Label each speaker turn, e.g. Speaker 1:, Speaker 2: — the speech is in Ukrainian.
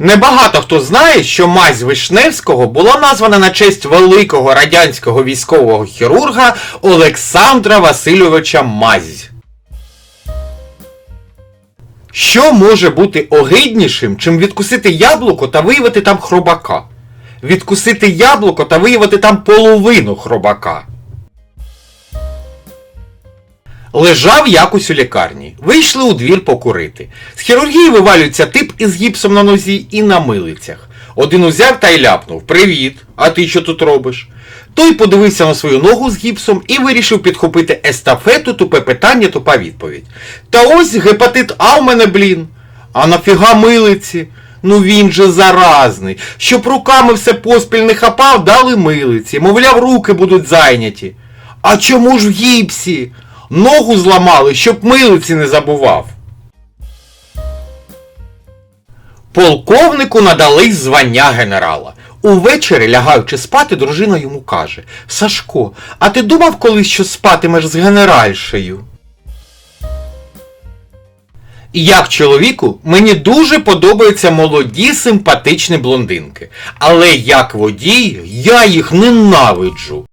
Speaker 1: Небагато хто знає, що мазь Вишневського була названа на честь великого радянського військового хірурга Олександра Васильовича Мазь. Що може бути огиднішим, чим відкусити яблуко та виявити там хробака? Відкусити яблуко та виявити там половину хробака. Лежав якось у лікарні. Вийшли у двір покурити. З хірургії вивалюється тип із гіпсом на нозі і на милицях. Один узяв та й ляпнув Привіт, а ти що тут робиш? Той подивився на свою ногу з гіпсом і вирішив підхопити естафету тупе питання, тупа відповідь. Та ось гепатит А в мене, блін. А нафіга милиці? Ну він же заразний. Щоб руками все поспіль не хапав, дали милиці. Мовляв, руки будуть зайняті. А чому ж в гіпсі? Ногу зламали, щоб милиці не забував. Полковнику надали звання генерала. Увечері, лягаючи спати, дружина йому каже Сашко, а ти думав колись, що спатимеш з генеральшею? Як чоловіку, мені дуже подобаються молоді симпатичні блондинки. Але як водій, я їх ненавиджу.